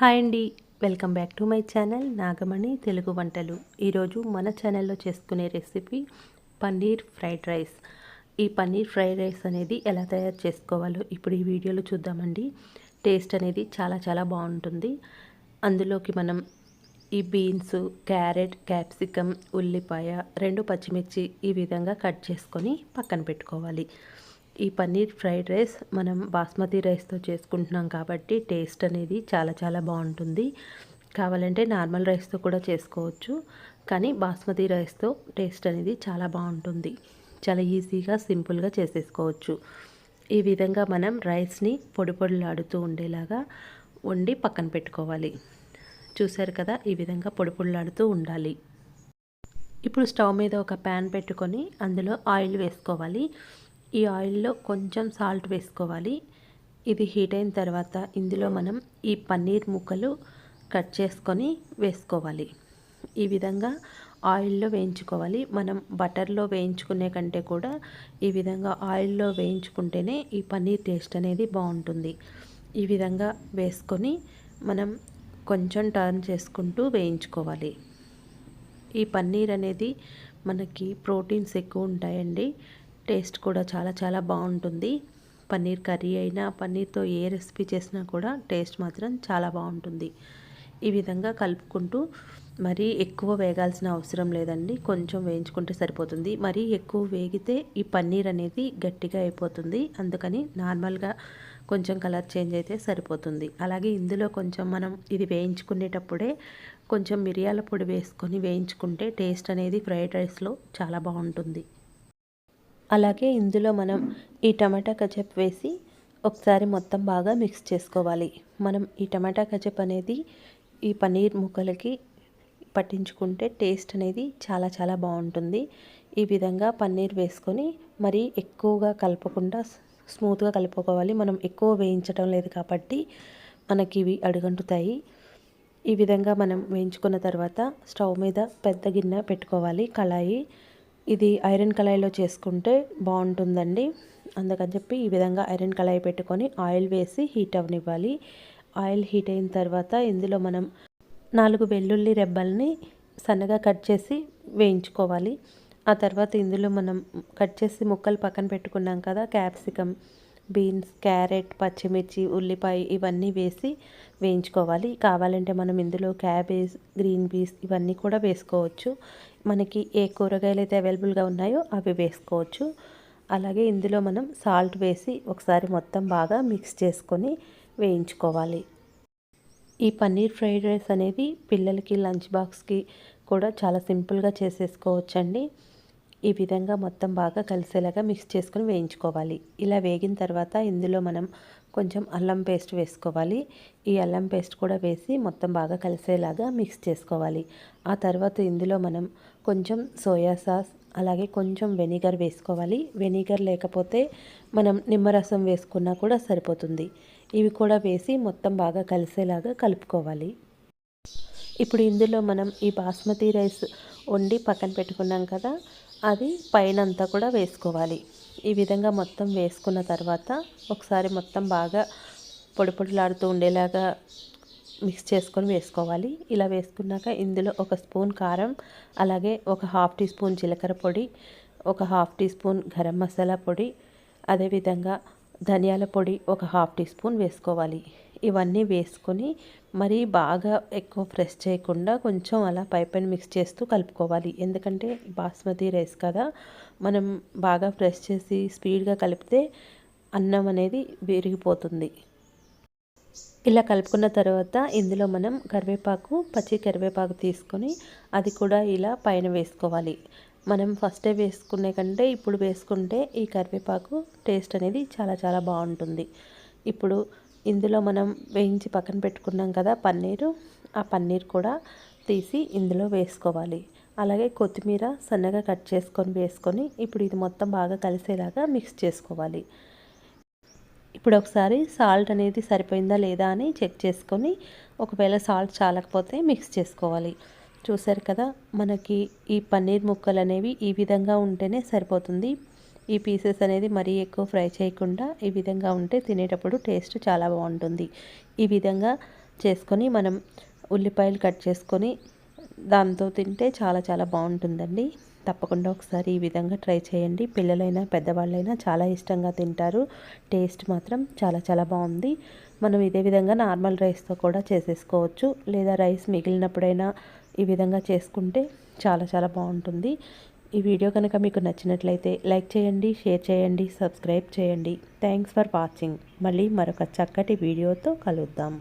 Hi అండి. Welcome back to my channel Nagamani Telugu వంటలు. ఈరోజు మన ఛానల్లో చేసుకునే రెసిపీ పన్నీర్ ఫ్రైడ్ రైస్. ఈ పన్నీర్ ఫ్రైడ్ రైస్ అనేది ఎలా తయారు చేసుకోవాలో ఇప్పుడు ఈ వీడియోలో చూద్దామండి. టేస్ట్ అనేది చాలా చాలా బాగుంటుంది. అందులోకి మనం ఈ బీన్స్ క్యారెట్ క్యాప్సికమ్ ఉల్లిపాయ రెండు పచ్చిమిర్చి ఈ విధంగా కట్ చేసుకొని పక్కన పెట్టుకోవాలి. ఈ పన్నీర్ ఫ్రైడ్ రైస్ మనం బాస్మతి రైస్తో చేసుకుంటున్నాం కాబట్టి టేస్ట్ అనేది చాలా చాలా బాగుంటుంది. కావాలంటే నార్మల్ రైస్తో కూడా చేసుకోవచ్చు. కానీ బాస్మతి రైస్తో టేస్ట్ అనేది చాలా బాగుంటుంది. చాలా ఈజీగా సింపుల్గా చేసేసుకోవచ్చు. ఈ విధంగా మనం రైస్ని పొడి పొడులాడుతూ ఉండేలాగా వండి పక్కన పెట్టుకోవాలి. చూశారు కదా ఈ విధంగా పొడి పొడులాడుతూ ఉండాలి. ఇప్పుడు స్టవ్ మీద ఒక ప్యాన్ పెట్టుకొని అందులో ఆయిల్ వేసుకోవాలి. ఈ ఆయిల్లో కొంచెం సాల్ట్ వేసుకోవాలి. ఇది హీట్ అయిన తర్వాత ఇందులో మనం ఈ పన్నీర్ ముక్కలు కట్ చేసుకొని వేసుకోవాలి. ఈ విధంగా ఆయిల్లో వేయించుకోవాలి. మనం బటర్లో వేయించుకునే కంటే కూడా ఈ విధంగా ఆయిల్లో వేయించుకుంటేనే ఈ పన్నీర్ టేస్ట్ అనేది బాగుంటుంది. ఈ విధంగా వేసుకొని మనం కొంచెం టర్న్ చేసుకుంటూ వేయించుకోవాలి. ఈ పన్నీర్ అనేది మనకి ప్రోటీన్స్ ఎక్కువ ఉంటాయండి. టేస్ట్ కూడా చాలా చాలా బాగుంటుంది. పన్నీర్ కర్రీ అయినా పన్నీర్తో ఏ రెసిపీ చేసినా కూడా టేస్ట్ మాత్రం చాలా బాగుంటుంది. ఈ విధంగా కలుపుకుంటూ మరీ ఎక్కువ వేగాల్సిన అవసరం లేదండి. కొంచెం వేయించుకుంటే సరిపోతుంది. మరీ ఎక్కువ వేగితే ఈ పన్నీర్ అనేది గట్టిగా అయిపోతుంది. అందుకని నార్మల్గా కొంచెం కలర్ చేంజ్ అయితే సరిపోతుంది. అలాగే ఇందులో కొంచెం మనం ఇది వేయించుకునేటప్పుడే కొంచెం మిరియాల పొడి వేసుకొని వేయించుకుంటే టేస్ట్ అనేది ఫ్రైడ్ రైస్లో చాలా బాగుంటుంది. అలాగే ఇందులో మనం ఈ టమాటా కచప్ వేసి ఒకసారి మొత్తం బాగా మిక్స్ చేసుకోవాలి. మనం ఈ టమాటా కచప్ అనేది ఈ పన్నీర్ ముక్కలకి పట్టించుకుంటే టేస్ట్ అనేది చాలా చాలా బాగుంటుంది. ఈ విధంగా పన్నీర్ వేసుకొని మరీ ఎక్కువగా కలపకుండా స్మూత్గా కలుపుకోవాలి. మనం ఎక్కువ వేయించడం లేదు కాబట్టి మనకి ఇవి అడుగంటుతాయి. ఈ విధంగా మనం వేయించుకున్న తర్వాత స్టవ్ మీద పెద్ద గిన్నె పెట్టుకోవాలి. కళాయి ఇది ఐరన్ కళాయిలో చేసుకుంటే బాగుంటుందండి. అందుకని చెప్పి ఈ విధంగా ఐరన్ కళాయి పెట్టుకొని ఆయిల్ వేసి హీట్ అవనివ్వాలి. ఆయిల్ హీట్ అయిన తర్వాత ఇందులో మనం నాలుగు వెల్లుల్లి రెబ్బల్ని సన్నగా కట్ చేసి వేయించుకోవాలి. ఆ తర్వాత ఇందులో మనం కట్ చేసి ముక్కలు పక్కన పెట్టుకున్నాం కదా క్యాప్సికమ్. బీన్స్ క్యారెట్ పచ్చిమిర్చి ఉల్లిపాయ ఇవన్నీ వేసి వేయించుకోవాలి. కావాలంటే మనం ఇందులో క్యాబేజ్ గ్రీన్ పీస్ ఇవన్నీ కూడా వేసుకోవచ్చు. మనకి ఏ కూరగాయలు అయితే అవైలబుల్గా ఉన్నాయో అవి వేసుకోవచ్చు. అలాగే ఇందులో మనం సాల్ట్ వేసి ఒకసారి మొత్తం బాగా మిక్స్ చేసుకొని వేయించుకోవాలి. ఈ పన్నీర్ ఫ్రైడ్ రైస్ అనేది పిల్లలకి లంచ్ బాక్స్కి కూడా చాలా సింపుల్గా చేసేసుకోవచ్చండి. ఈ విధంగా మొత్తం బాగా కలిసేలాగా మిక్స్ చేసుకొని వేయించుకోవాలి. ఇలా వేగిన తర్వాత ఇందులో మనం కొంచెం అల్లం పేస్ట్ వేసుకోవాలి. ఈ అల్లం పేస్ట్ కూడా వేసి మొత్తం బాగా కలిసేలాగా మిక్స్ చేసుకోవాలి. ఆ తర్వాత ఇందులో మనం కొంచెం సోయా సాస్ అలాగే కొంచెం వెనిగర్ వేసుకోవాలి. వెనిగర్ లేకపోతే మనం నిమ్మరసం వేసుకున్నా కూడా సరిపోతుంది. ఇవి కూడా వేసి మొత్తం బాగా కలిసేలాగా కలుపుకోవాలి. ఇప్పుడు ఇందులో మనం ఈ బాస్మతి రైస్ వండి పక్కన పెట్టుకున్నాం కదా అది పైన అంతా కూడా వేసుకోవాలి. ఈ విధంగా మొత్తం వేసుకున్న తర్వాత ఒకసారి మొత్తం బాగా పొడి పొడిలాడుతూ ఉండేలాగా మిక్స్ చేసుకొని వేసుకోవాలి. ఇలా వేసుకున్నాక ఇందులో ఒక స్పూన్ కారం అలాగే ఒక హాఫ్ టీ స్పూన్ జీలకర్ర పొడి ఒక half teaspoon garam masala పొడి అదేవిధంగా ధనియాల పొడి ఒక హాఫ్ టీ స్పూన్ వేసుకోవాలి. ఇవన్నీ వేసుకొని మరీ బాగా ఎక్కువ ఫ్రెష్ చేయకుండా కొంచెం అలా పైపైన మిక్స్ చేస్తూ కలుపుకోవాలి. ఎందుకంటే బాస్మతి రైస్ కదా మనం బాగా ఫ్రెష్ చేసి స్పీడ్గా కలిపితే అన్నం అనేది విరిగిపోతుంది. ఇలా కలుపుకున్న తర్వాత ఇందులో మనం కరివేపాకు పచ్చి కరివేపాకు తీసుకొని అది కూడా ఇలా పైన వేసుకోవాలి. మనం ఫస్టే వేసుకునే కంటే ఇప్పుడు వేసుకుంటే ఈ కరివేపాకు టేస్ట్ అనేది చాలా చాలా బాగుంటుంది. ఇప్పుడు ఇందులో మనం వేయించి పక్కన పెట్టుకున్నాం కదా పన్నీరు ఆ పన్నీర్ కూడా తీసి ఇందులో వేసుకోవాలి. అలాగే కొత్తిమీర సన్నగా కట్ చేసుకొని వేసుకొని ఇప్పుడు ఇది మొత్తం బాగా కలిసేలాగా మిక్స్ చేసుకోవాలి. ఇప్పుడు ఒకసారి సాల్ట్ అనేది సరిపోయిందా లేదా అని చెక్ చేసుకొని ఒకవేళ సాల్ట్ చాలకపోతే మిక్స్ చేసుకోవాలి. చూసారు కదా మనకి ఈ పన్నీర్ ముక్కలు అనేవి ఈ విధంగా ఉంటేనే సరిపోతుంది. ఈ పీసెస్ అనేది మరీ ఎక్కువ ఫ్రై చేయకుండా ఈ విధంగా ఉంటే తినేటప్పుడు టేస్ట్ చాలా బాగుంటుంది. ఈ విధంగా చేసుకొని మనం ఉల్లిపాయలు కట్ చేసుకొని దాంతో తింటే చాలా చాలా బాగుంటుందండి. తప్పకుండా ఒకసారి ఈ విధంగా ట్రై చేయండి. పిల్లలైనా పెద్దవాళ్ళైనా చాలా ఇష్టంగా తింటారు. టేస్ట్ మాత్రం చాలా చాలా బాగుంది. మనం ఇదే విధంగా నార్మల్ రైస్తో కూడా చేసేసుకోవచ్చు. లేదా రైస్ మిగిలినప్పుడైనా ఈ విధంగా చేసుకుంటే చాలా చాలా బాగుంటుంది. ఈ వీడియో కనుక మీకు నచ్చినట్లయితే లైక్ చేయండి షేర్ చేయండి సబ్స్క్రైబ్ చేయండి. థ్యాంక్స్ ఫర్ వాచింగ్ మళ్ళీ మరొక చక్కటి వీడియోతో కలుద్దాం.